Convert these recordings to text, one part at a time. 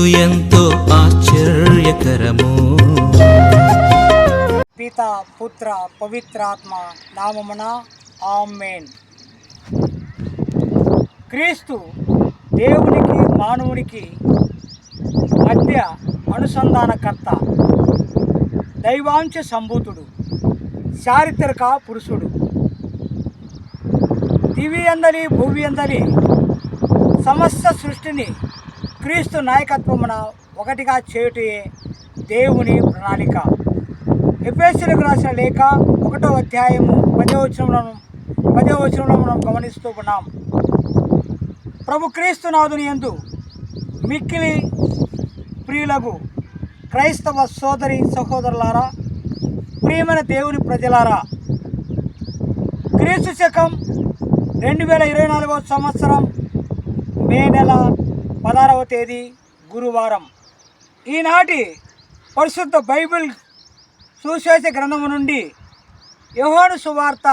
కార్యములు ఎంతో ఆశ్చర్యకరము. పిత పుత్ర పవిత్రాత్మ నామమున ఆమెన్. క్రీస్తు దేవునికి మానవునికి మధ్య అనుసంధానకర్త దైవాంశ సంభూతుడు చారిత్రక పురుషుడు. దివి అందలి భూమి అందలి సమస్త సృష్టిని క్రీస్తు నాయకత్వమున ఒకటిగా చేయుటే దేవుని ప్రణాళిక. ఎఫ్ఎస్సీలకు రాసిన లేఖ ఒకటో అధ్యాయము పదో వచనంలో పదో వచనంలో మనం గమనిస్తూ ఉన్నాం. ప్రభు క్రీస్తు నాదుని ఎందు మిక్కిలి ప్రియులకు క్రైస్తవ సోదరి సహోదరులారా ప్రియమైన దేవుని ప్రజలారా క్రీస్తు శకం రెండు వేల ఇరవై నాలుగవ సంవత్సరం మే నెల పదహారవ తేదీ గురువారం. ఈనాటి పరిశుద్ధ బైబిల్ సుశేష గ్రంథము నుండి యహోను సువార్త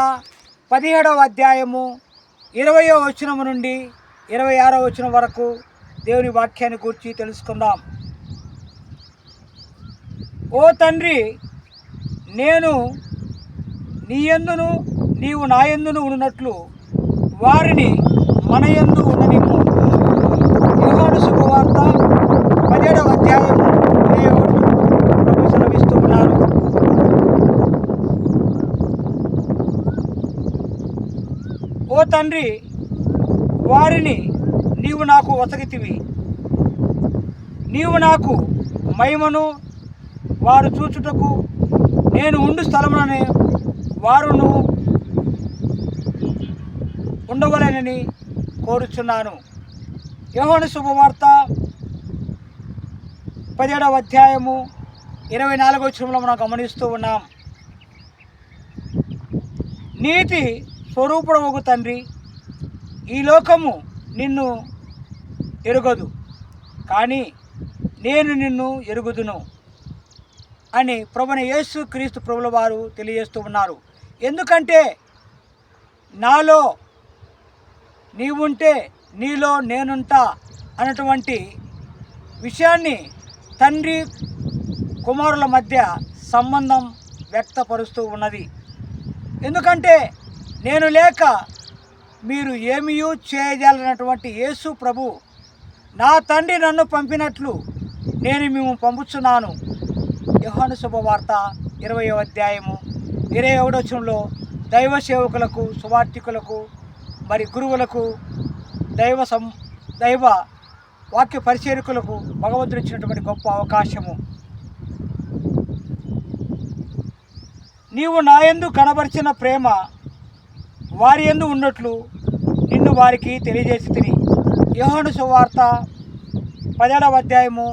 పదిహేడవ అధ్యాయము ఇరవయో వచనము నుండి ఇరవై ఆరో వచనం వరకు దేవుని వాక్యాన్ని గురించి తెలుసుకుందాం. ఓ తండ్రి నేను నీ యందును నీవు నా యందును ఉన్నట్లు వారిని మన యందు ఉండనిమ్ము సువార్త పదిహేడవ అధ్యాయం ప్రభు సెలవిస్తూ ఉన్నారు ఓ తండ్రి వారిని నీవు నాకు వసగితివి. నీవు నాకు మహిమను వారు చూచుటకు నేను ఉండు స్థలముననే వారును ఉండవలేనని కోరుచున్నాను. యోహాను శుభవార్త. పదిహేడవ అధ్యాయము ఇరవై నాలుగవ వచనంలో మనం గమనిస్తూ ఉన్నాం. నీతి స్వరూపుడమగు తండ్రి ఈ లోకము నిన్ను ఎరుగదు కానీ నేను నిన్ను ఎరుగుదును అని ప్రభుని యేసు క్రీస్తు ప్రభుల వారు తెలియజేస్తూ ఉన్నారు. ఎందుకంటే నాలో నీవుంటే నీలో నేనుంటా అన్నటువంటి విషయాన్ని తండ్రి కుమారుల మధ్య సంబంధం వ్యక్తపరుస్తూ ఉన్నది. ఎందుకంటే నేను లేక మీరు ఏమీయూ చేయజాలన్నటువంటి యేసు ప్రభు నా తండ్రి నన్ను పంపినట్లు నేను మేము పంపుచున్నాను. యోహాను శుభవార్త ఇరవై అధ్యాయము ఇరవై ఒకటో దైవ సేవకులకు సువార్థికులకు మరి గురువులకు దైవ సం దైవ వాక్య పరిచయకులకు భగవంతుడు ఇచ్చినటువంటి గొప్ప అవకాశము. నీవు నాయందు కనబరిచిన ప్రేమ వారి యందు ఉన్నట్లు నిన్ను వారికి తెలియజేసి తిని. యోహను సువార్త పదేడవ అధ్యాయము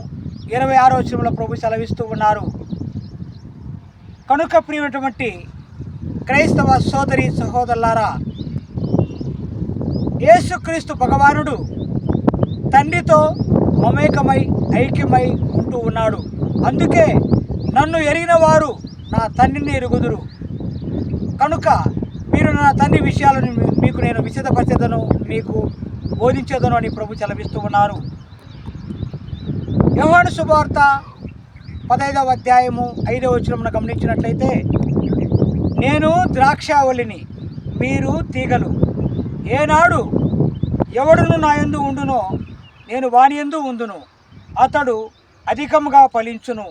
ఇరవై ఆరో వచనంలో ప్రభు సెలవిస్తూ ఉన్నారు. కనుక ప్రియమైనటువంటి క్రైస్తవ సోదరి సహోదరులారా యేసుక్రీస్తు భగవానుడు తండ్రితో మమేకమై ఐక్యమై ఉంటూ ఉన్నాడు. అందుకే నన్ను ఎరిగిన వారు నా తండ్రిని ఎరుగుదురు. కనుక మీరు నా తండ్రి విషయాలను మీకు నేను విశదపరిచేదను మీకు బోధించేదను అని ప్రభు చలవిస్తూ ఉన్నారు. యోహాను శుభవార్త పదైదవ అధ్యాయము ఐదవ వచనమున గమనించినట్లయితే నేను ద్రాక్షావళిని మీరు తీగలు ఏనాడు ఎవడును నా ఎందు ఉండునో నేను వాని యందు ఉందును అతడు అధికంగా ఫలించును.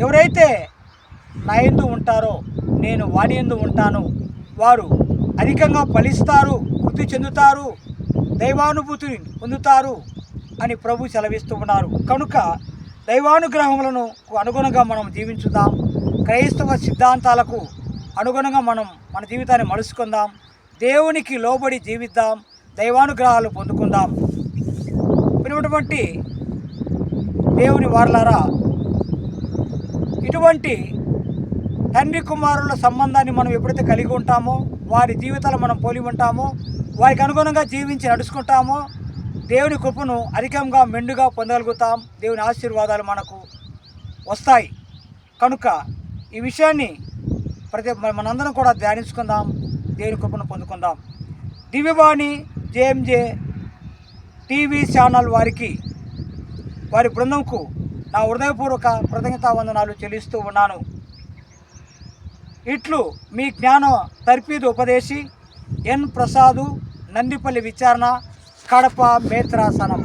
ఎవరైతే నా ఎందు ఉంటారో నేను వాని యందు ఉంటాను. వారు అధికంగా ఫలిస్తారు వృద్ధి చెందుతారు దైవానుభూతిని పొందుతారు అని ప్రభు సెలవిస్తూ ఉన్నారు. కనుక దైవానుగ్రహములను అనుగుణంగా మనం జీవించుదాం. క్రైస్తవ సిద్ధాంతాలకు అనుగుణంగా మనం మన జీవితాన్ని మలుసుకుందాం దేవునికి లోబడి జీవిద్దాం దైవానుగ్రహాలు పొందుకుందాం. వినటువంటి దేవుని వారలారా ఇటువంటి తండ్రి కుమారుల సంబంధాన్ని మనం ఎప్పుడైతే కలిగి ఉంటామో వారి జీవితాలు మనం పోలి ఉంటామో వారికి అనుగుణంగా జీవించి నడుచుకుంటామో దేవుని కృపను అధికంగా మెండుగా పొందగలుగుతాం. దేవుని ఆశీర్వాదాలు మనకు వస్తాయి. కనుక ఈ విషయాన్ని ప్రతి మన- మనందరం కూడా ధ్యానించుకుందాం. దేవుని కృపను పొందుకుందాం. దివ్యవాణి జేఎంజే టీవీ ఛానల్ వారికి వారి బృందంకు నా హృదయపూర్వక కృతజ్ఞతా వందనాలు చెల్లిస్తూ ఉన్నాను. ఇట్లు మీ జ్ఞాన తర్పీదు ఉపదేశి ఎన్ ప్రసాదు నందిపల్లి విచారణ కడప మేత్రాసనం.